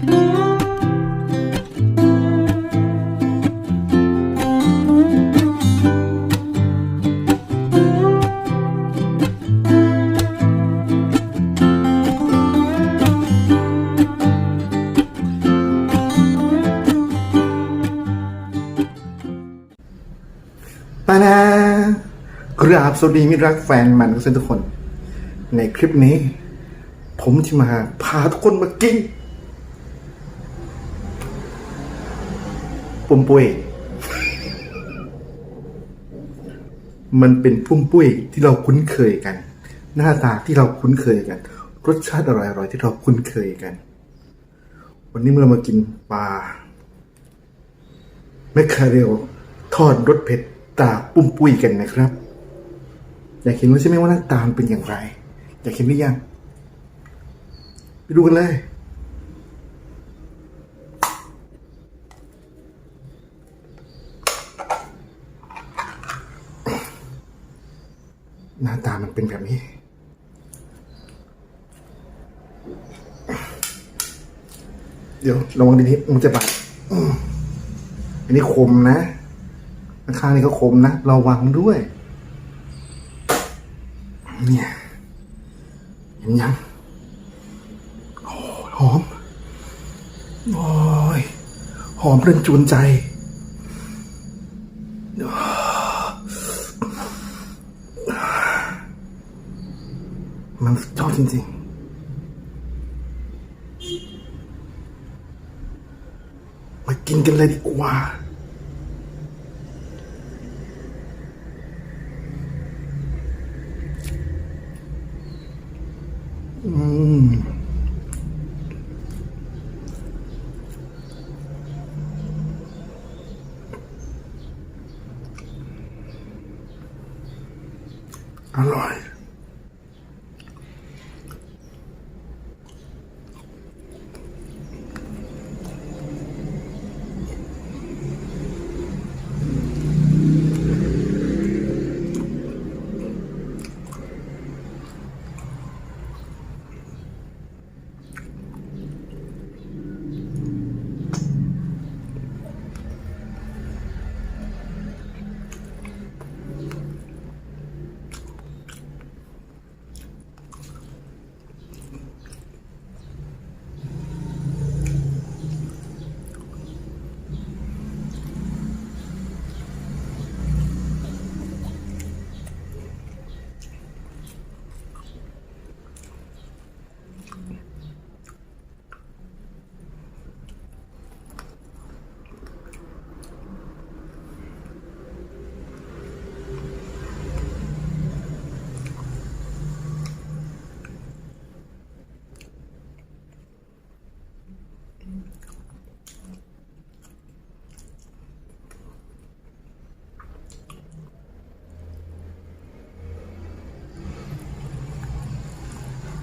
ปานา กราบสวัสดีมิตรรักแฟนมันกท่านทุกคน ในคลิปนี้ ผมจะมาพาทุกคนมากิน ปุ่มปุ้ย มันเป็นปุ่มปุ้ยที่เราคุ้นเคยกัน หน้าตาที่เราคุ้นเคยกัน รสชาติอร่อยๆที่เราคุ้นเคยกัน วันนี้เมื่อมากินปลาแมคคาเรลทอดรสเผ็ดตาปุ้มปุ้ยกันนะครับ อยากเห็นแล้ใช่ไหมว่าหน้าตามเป็นอย่างไร อยากเห็นหรือยัง ไปดูกันเลย หน้าตามันเป็นแบบนี้ เดี๋ยวระวังดีนี้มันจะบาดอันนี้คมนะข้างนี่ก็คมนะระวังด้วย เนี่ยเห็นยังหอม โอ้ย หอมเรื่องจวนใจ มันสุดยอดจริงๆมากินกันเลยดีกว่า อืม อร่อย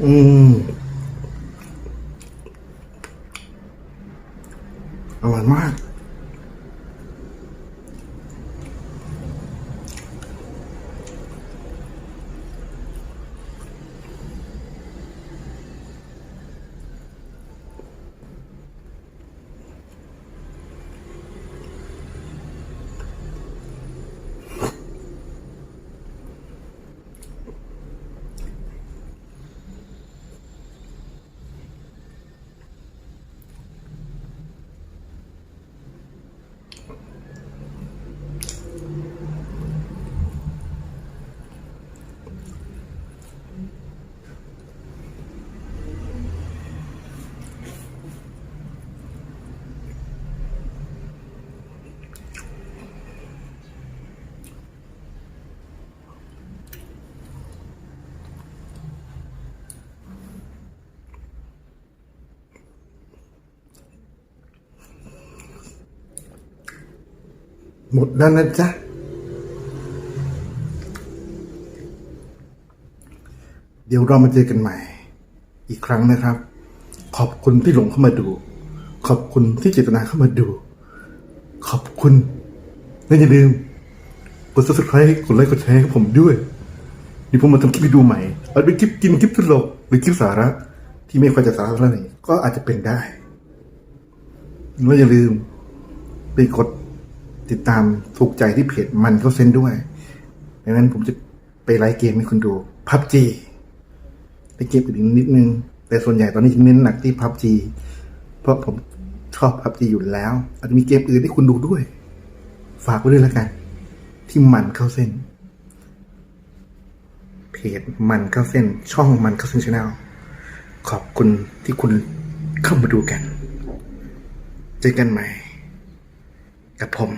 อืมอร่อยมาก หมดแล้วนะจ๊ะ เดี๋ยวเรามาเจอกันใหม่ อีกครั้งนะครับ ขอบคุณที่หลงเข้ามาดู ขอบคุณที่เจตนาเข้ามาดู ขอบคุณและอย่าลืมกด subscribe กดไลค์กดแชร์ให้ผมด้วยเดี๋ยวผมมาทำคลิปวิดีโอใหม่อาจเป็นคลิปกินคลิปตลกหรือคลิปสาระ ที่ไม่ค่อยจะสาระเท่าไหร่ก็อาจจะเป็นได้แล้วอย่าลืมไปกด ติดตามถูกใจที่เพจมันเขาเส้นด้วยดังนั้นผมจะไปไลฟ์เกมให้คุณดูพับจีไปเกมอื่นนิดนึง แต่ส่วนใหญ่ตอนนี้เน้นหนักที่พับจีเพราะผมชอบพับจีอยู่แล้ว อาจจะมีเกมอื่นให้คุณดูด้วย ฝากไว้ด้วยแล้วกัน ที่มันเข้าเส้น เพจมันเข้าเส้น ช่องมันเข้าเส้นชาแนลขอบคุณที่คุณเข้ามาดูกัน เจอกันใหม่ กับผม